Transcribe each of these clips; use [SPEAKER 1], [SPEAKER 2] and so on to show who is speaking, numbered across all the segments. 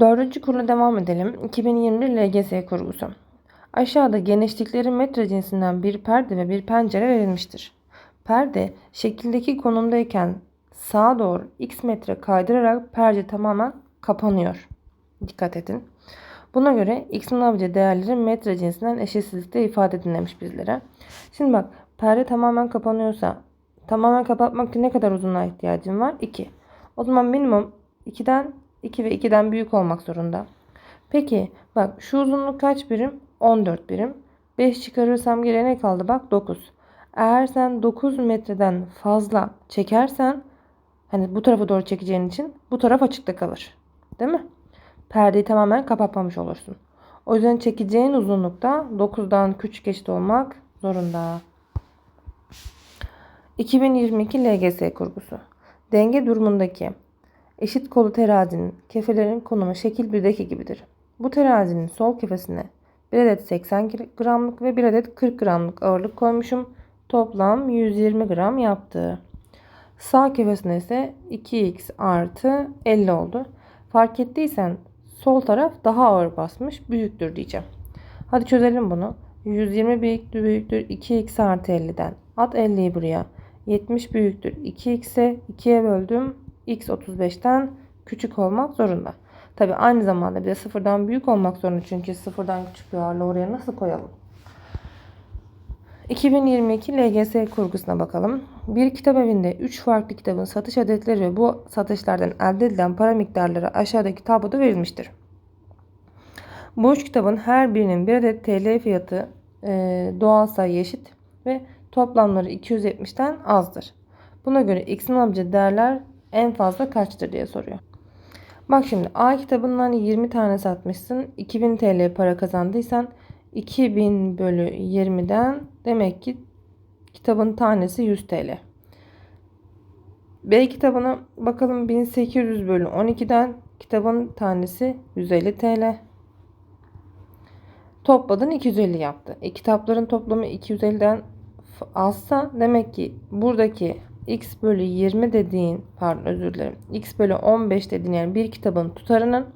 [SPEAKER 1] Dördüncü kurula devam edelim. 2021 LGS kurgusu. Aşağıda genişlikleri metre cinsinden bir perde ve bir pencere verilmiştir. Perde şekildeki konumdayken sağa doğru x metre kaydırarak perde tamamen kapanıyor. Dikkat edin. Buna göre x'in alabileceği değerleri metre cinsinden eşitsizlikte ifade edin demiş bizlere. Şimdi bak perde tamamen kapanıyorsa tamamen kapatmak için ne kadar uzunluğa ihtiyacım var? 2. O zaman minimum 2'den 2 ve 2'den büyük olmak zorunda. Peki bak şu uzunluk kaç birim? 14 birim. 5 çıkarırsam geriye ne kaldı? Bak 9. Eğer sen 9 metreden fazla çekersen hani bu tarafa doğru çekeceğin için bu taraf açıkta kalır. Değil mi? Perdeyi tamamen kapatmamış olursun. O yüzden çekeceğin uzunlukta 9'dan küçük eşit olmak zorunda. 2022 LGS kurgusu. Denge durumundaki eşit kolu terazinin kefelerin konumu şekil 1'deki gibidir. Bu terazinin sol kefesine 1 adet 80 gramlık ve 1 adet 40 gramlık ağırlık koymuşum. Toplam 120 gram yaptı. Sağ kefesine ise 2x artı 50 oldu. Fark ettiysen sol taraf daha ağır basmış. Büyüktür diyeceğim. Hadi çözelim bunu. 120 büyüktür, büyüktür 2x artı 50'den. At 50'yi buraya. 70 büyüktür 2x'e 2'ye böldüm. X 35'ten küçük olmak zorunda. Tabi aynı zamanda bir de sıfırdan büyük olmak zorunda. Çünkü sıfırdan küçük bir ağırlığı oraya nasıl koyalım? 2022 LGS kurgusuna bakalım. Bir kitap evinde 3 farklı kitabın satış adetleri ve bu satışlardan elde edilen para miktarları aşağıdaki tabloda verilmiştir. Bu üç kitabın her birinin bir adet TL fiyatı e, doğal sayı eşit ve toplamları 270'ten azdır. Buna göre x'in alabileceği değerler en fazla kaçtır diye soruyor. Bak şimdi A kitabından 20 tane satmışsın. 2000 TL para kazandıysan 2000 bölü 20'den demek ki kitabın tanesi 100 TL. B kitabına bakalım 1800 bölü 12'den kitabın tanesi 150 TL. Topladın 250 yaptı. E, kitapların toplamı 250'den azsa demek ki buradaki x bölü 20 dediğin pardon özür dilerim x bölü 15 dediğin yani bir kitabın tutarının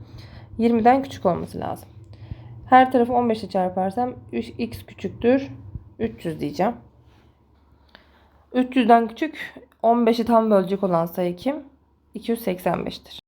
[SPEAKER 1] 20'den küçük olması lazım. Her tarafı 15 ile çarparsam x küçüktür 300 diyeceğim. 300'den küçük 15'i tam bölecek olan sayı kim? 285'tir.